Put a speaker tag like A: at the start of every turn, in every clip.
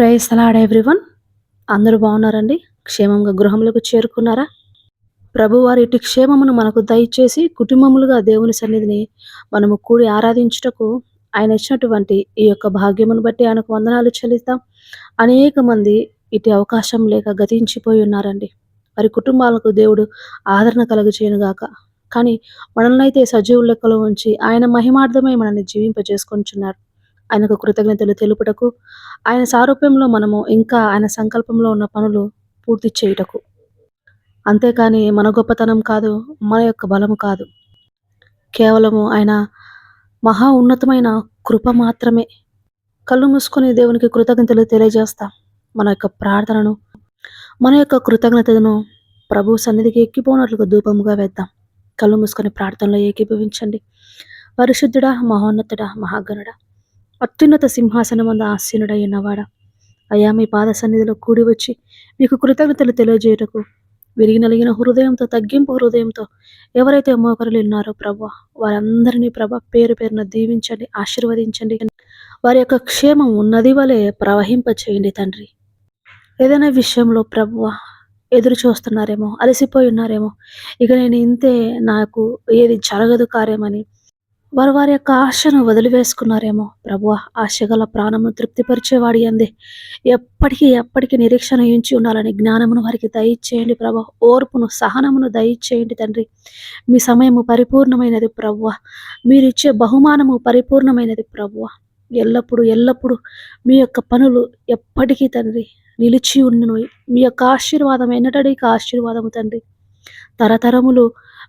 A: Price అలాడ్ everyone. అందరూ బాగున్నారండి? క్షేమంగా గృహములకు చేరుకున్నారా? ప్రభువారి ఇటు క్షేమమును మనకు దయచేసి కుటుంబములుగా దేవుని సన్నిధిని మనము కూడి ఆరాధించుటకు ఆయన ఇచ్చినటువంటి ఈ యొక్క భాగ్యమును బట్టి ఆయనకు వందనాలు చెల్లిస్తాం. అనేక మంది ఇటు అవకాశం లేక గతించిపోయి ఉన్నారండి. వారి కుటుంబాలకు దేవుడు ఆదరణ కలుగజేయనుగాక కానీ మనల్ని అయితే సజీవుల లెక్కలో ఉంచి ఆయన మహిమార్థమై మనల్ని జీవింపజేసుకొంచున్నారు ఆయనకు కృతజ్ఞతలు తెలుపుటకు ఆయన సారూప్యంలో మనము ఇంకా ఆయన సంకల్పంలో ఉన్న పనులు పూర్తి చేయుటకు. అంతేకాని మన గొప్పతనం కాదు మన యొక్క బలము కాదు. కేవలము ఆయన మహా ఉన్నతమైన కృప మాత్రమే. కళ్ళు మూసుకొని దేవునికి కృతజ్ఞతలు తెలియజేస్తాం. మన యొక్క ప్రార్థనను మన యొక్క కృతజ్ఞతను ప్రభు సన్నిధికి ఎక్కిపోనట్లుగా ధూపముగా వేద్దాం. కళ్ళు మూసుకొని ప్రార్థనలో ఏకీభవించండి. పరిశుద్ధుడా మహోన్నతుడా మహాగణుడా. అత్యున్నత సింహాసనం వంద ఆసీనుడై అయ్యా మీ పాద సన్నిధిలో కూడి వచ్చి మీకు కృతజ్ఞతలు తెలియజేయటకు విరిగి నలిగిన హృదయంతో తగ్గింపు హృదయంతో ఎవరైతే మోకరులు ఉన్నారో ప్రభు వారందరినీ ప్రభ పేరు పేరున దీవించండి ఆశీర్వదించండి. వారి యొక్క క్షేమం ఉన్నది వలె ప్రవహింప చేయండి తండ్రి. ఏదైనా విషయంలో ప్రభువ ఎదురు చూస్తున్నారేమో అలసిపోయి ఉన్నారేమో ఇక నేను ఇంతే నాకు ఏది జరగదు కార్యమని వారు వారి యొక్క ఆశను వదిలివేసుకున్నారేమో. ప్రభు ఆశగల ప్రాణమును తృప్తిపరిచేవాడి అంది ఎప్పటికీ ఎప్పటికీ నిరీక్షణ ఉంచి ఉండాలని జ్ఞానమును వారికి దయచేయండి ప్రభు. ఓర్పును సహనమును దయచేయండి తండ్రి. మీ సమయము పరిపూర్ణమైనది ప్రభు మీరిచ్చే బహుమానము పరిపూర్ణమైనది ప్రభు ఎల్లప్పుడూ ఎల్లప్పుడూ మీ యొక్క పనులు ఎప్పటికీ తండ్రి నిలిచి ఉన్నను మీ యొక్క ఆశీర్వాదం ఎన్నటడికి ఆశీర్వాదము తండ్రి. తరతరములు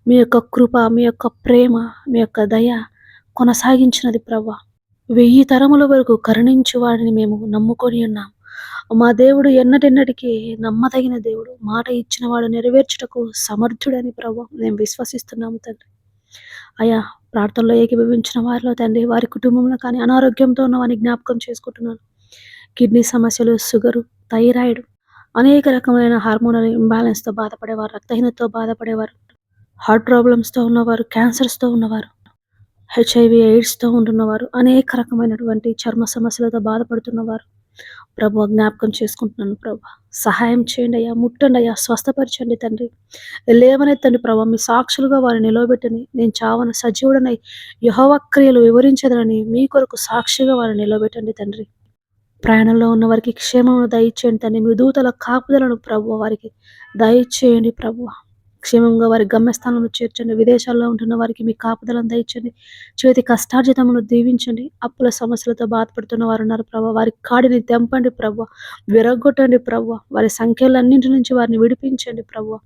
A: మీ యొక్క కృప మీ యొక్క ప్రేమ మీ యొక్క దయ కొనసాగించినది ప్రభా వెయ్యి తరముల వరకు కరుణించు వాడిని మేము నమ్ముకొని ఉన్నాం. మా దేవుడు ఎన్నటెన్నటికీ నమ్మదగిన దేవుడు. మాట ఇచ్చిన వాడు నెరవేర్చుటకు సమర్థుడని ప్రభా మేము విశ్వసిస్తున్నాము తండ్రి. అయా ప్రార్థనలో ఏకీభవించిన వారిలో తండ్రి వారి కుటుంబంలో కానీ అనారోగ్యంతో ఉన్న వారిని జ్ఞాపకం చేసుకుంటున్నాను. కిడ్నీ సమస్యలు షుగరు థైరాయిడ్ అనేక రకమైన హార్మోనల్ ఇంబ్యాలెన్స్తో బాధపడేవారు రక్తహీనతతో బాధపడేవారు హార్ట్ ప్రాబ్లమ్స్తో ఉన్నవారు క్యాన్సర్స్తో ఉన్నవారు. హెచ్ఐవి ఎయిడ్స్తో ఉంటున్నవారు అనేక రకమైనటువంటి చర్మ సమస్యలతో బాధపడుతున్నవారు. ప్రభు జ్ఞాపకం చేసుకుంటున్నాను ప్రభు. సహాయం చేయండి అయ్యా ముట్టండి అయ్యా స్వస్థపరచండి తండ్రి. లేవనెత్తండి ప్రభా మీ సాక్షులుగా వారిని నిలబెట్టని నేను చావన సజీవుడనై యహోవ క్రియలు వివరించదనని మీ కొరకు సాక్షిగా వారిని నిలబెట్టండి తండ్రి. ప్రయాణంలో ఉన్న వారికి క్షేమమును దయచేయండి తండ్రి. మీ దూతల కాపుదలను ప్రభు వారికి దయచేయండి ప్రభు. క్షేమంగా వారి గమ్యస్థానంలో చేర్చండి. విదేశాల్లో ఉంటున్న వారికి మీ కాపుదలను దయచండి చేతి కష్టార్జితమును దీవించండి. అప్పుల సమస్యలతో బాధపడుతున్న వారు ఉన్నారు ప్రభా. వారి కాడిని తెంపండి ప్రభు. విరగొట్టండి ప్రభు. వారి సంఖ్యలన్నింటి నుంచి వారిని విడిపించండి ప్రభు.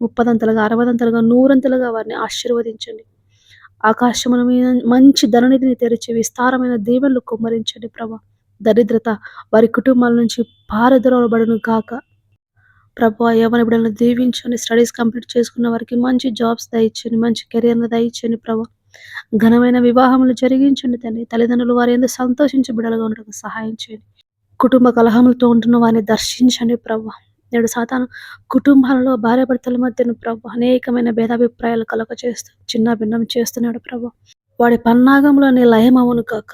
A: ముప్పదంతలుగా అరవదంతలుగా నూరంతలుగా వారిని ఆశీర్వదించండి. ఆకాశమున మంచి ధననిధిని తెరిచి విస్తారమైన దీవెనలు కుమ్మరించండి ప్రభా. దరిద్రత వారి కుటుంబాల నుంచి పారదొరబడును కాక ప్రభు ఎవరి ఎప్పుడైనా దీవించండి స్టడీస్ కంప్లీట్ చేసుకున్న వారికి మంచి జాబ్స్ దయచండి మంచి కెరియర్ను దయచండి ప్రభు. ఘనమైన వివాహములు జరిగించండి తండ్రి. తల్లిదండ్రులు వారి ఎందుకు సంతోషించి బిడ్డలుగా ఉండటం సహాయం చేయండి. కుటుంబ కలహములతో ఉంటున్న వారిని దర్శించండి ప్రభు. నేడు సాతాను కుటుంబాలలో భార్య భర్తల మధ్యను ప్రభు అనేకమైన భేదాభిప్రాయాలు కలగ చేస్తూ చిన్న భిన్నం చేస్తున్నాడు ప్రభు. వాడి పన్నాగంలోని లయమవును కాక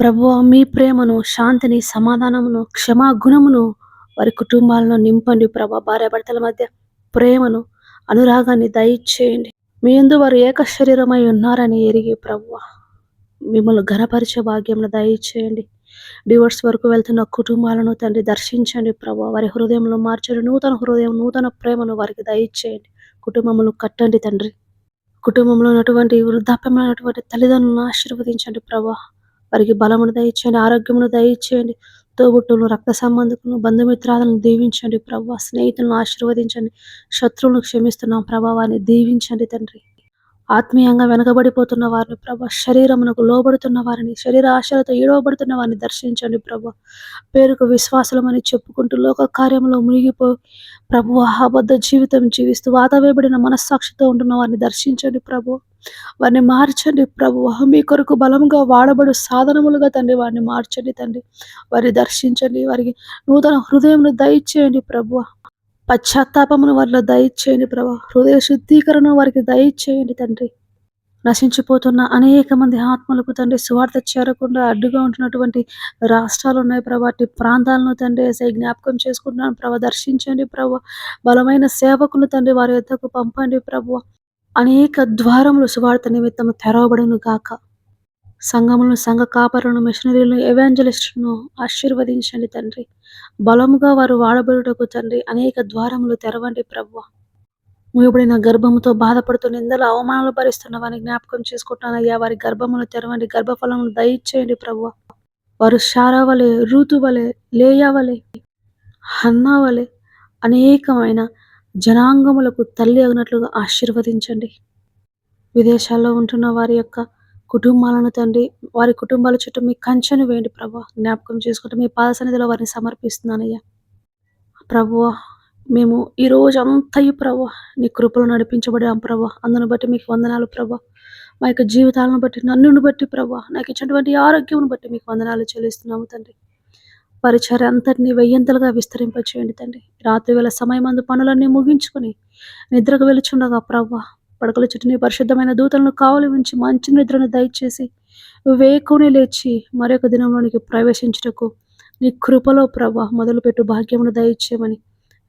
A: ప్రభు మీ ప్రేమను శాంతిని సమాధానమును క్షమాగుణమును వారి కుటుంబాలను నింపండి ప్రభా. భార్యాభర్తల మధ్య ప్రేమను అనురాగాన్ని దయచేయండి. మీ ఎందు వారు ఏక శరీరమై ఉన్నారని ఎరిగి ప్రభు. మిమ్మల్ని ఘనపరిచే భాగ్యంను దయచేయండి. డివోర్స్ వరకు వెళ్తున్న కుటుంబాలను తండ్రి దర్శించండి ప్రభు. వారి హృదయంలో మార్చండి. నూతన హృదయం నూతన ప్రేమను వారికి దయచేయండి. కుటుంబమును కట్టండి తండ్రి. కుటుంబంలో ఉన్నటువంటి వృద్ధాప్యంలో ఉన్నటువంటి తల్లిదండ్రులను ఆశీర్వదించండి ప్రభా. వారికి బలమును దయచేయండి ఆరోగ్యమును దయచేయండి. తోబుట్టును రక్త సంబంధికులను బంధుమిత్రాలను దీవించండి. ప్రభా స్నేహితులను ఆశీర్వదించండి. శత్రువులను క్షమిస్తున్నాం. ప్రభావాన్ని దీవించండి తండ్రి. ఆత్మీయంగా వెనకబడిపోతున్న వారిని ప్రభ శరీరమునకు లోబడుతున్న వారిని శరీర ఆశలతో ఈడవబడుతున్న వారిని దర్శించండి ప్రభ. పేరుకు విశ్వాసలమని చెప్పుకుంటూ లోక కార్యంలో మునిగిపోయి ప్రభు అబద్ధ జీవితం జీవిస్తూ వాతావేయబడిన మనస్సాక్షితో ఉంటున్న వారిని దర్శించండి ప్రభు. వారిని మార్చండి ప్రభు. మీ కొరకు బలంగా వాడబడు సాధనములుగా తండ్రి వారిని మార్చండి తండ్రి. వారిని దర్శించండి. వారికి నూతన హృదయం దయచేయండి ప్రభు. పశ్చాత్తాపమును వారిలో దయచేయండి ప్రభా. హృదయ శుద్ధీకరణ వారికి దయచేయండి తండ్రి. నశించిపోతున్న అనేక మంది ఆత్మలకు తండ్రి స్వార్థ చేరకుండా అడ్డుగా ఉంటున్నటువంటి రాష్ట్రాలు ఉన్నాయి ప్రభా. అట్టి ప్రాంతాలను తండ్రి ఏసై జ్ఞాపకం చేసుకుంటున్నాను ప్రభా. దర్శించండి ప్రభు. బలమైన సేవకులు తండ్రి వారి యొద్దకు పంపండి ప్రభు. అనేక ద్వారములు సువార్త నిమిత్తం తెరవబడును గాక. సంఘములను సంఘ కాపరులను మిషనరీలను ఎవాంజలిస్టును ఆశీర్వదించండి తండ్రి. బలముగా వారు వాడబడుటకు తండ్రి అనేక ద్వారములు తెరవండి ప్రభు మూయబడిన గర్భముతో బాధపడుతూ నిందల అవమానాలు భరిస్తున్న వారిని జ్ఞాపకం చేసుకుంటున్నాను అయ్యా. వారి గర్భములు తెరవండి గర్భఫలములు దయచేయండి ప్రభు వారు శారావలే ఋతువలే లేయవలే హన్నావలే అనేకమైన జనాంగములకు తల్లి అగినట్లుగా ఆశీర్వదించండి. విదేశాల్లో ఉంటున్న వారి యొక్క కుటుంబాలను తండ్రి వారి కుటుంబాల చుట్టూ మీ కంచెను వేయండి ప్రభు. జ్ఞాపకం చేసుకుంటూ మీ పాద సన్నిధిలో వారిని సమర్పిస్తున్నానయ్యా. ప్రభు మేము ఈ రోజు అంతయు ప్రభు నీ కృపలు నడిపించబడాం ప్రభు. అందును బట్టి మీకు వందనాలు ప్రభు. మా యొక్క జీవితాలను బట్టి నన్నును బట్టి ప్రభు. నాకు ఇచ్చినటువంటి ఆరోగ్యం బట్టి మీకు వందనాలు చెల్లిస్తున్నాము తండ్రి. పరిచర్య అంతటిని వెయ్యంతలుగా విస్తరింపచేయండి తండ్రి. రాత్రి వేళ సమయం అందు పనులన్నీ ముగించుకొని నిద్రకు వెలుచుండగా ప్రభు పడకల చుట్టూ నీ పరిశుద్ధమైన దూతలను కావలి ఉంచి మంచి నిద్రను దయచేసి వేకుని లేచి మరొక దినంలోనికి ప్రవేశించుటకు నీ కృపలో ప్రభ మొదలుపెట్టు భాగ్యమును దయచేయమని.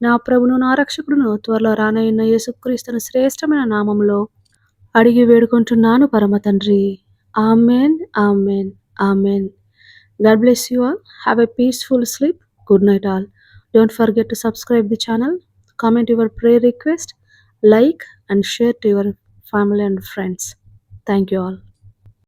A: నా ప్రభును నా రక్షకుడును త్వరలో రానయ్యన్న యేసుక్రీస్తును శ్రేష్టమైన నామంలో అడిగి వేడుకుంటున్నాను పరమ తండ్రి. Amen amen amen. God bless you all. Have a peaceful sleep. Good night all. Don't forget to subscribe the channel. Comment your prayer request. Like and share to your family and friends. Thank you all.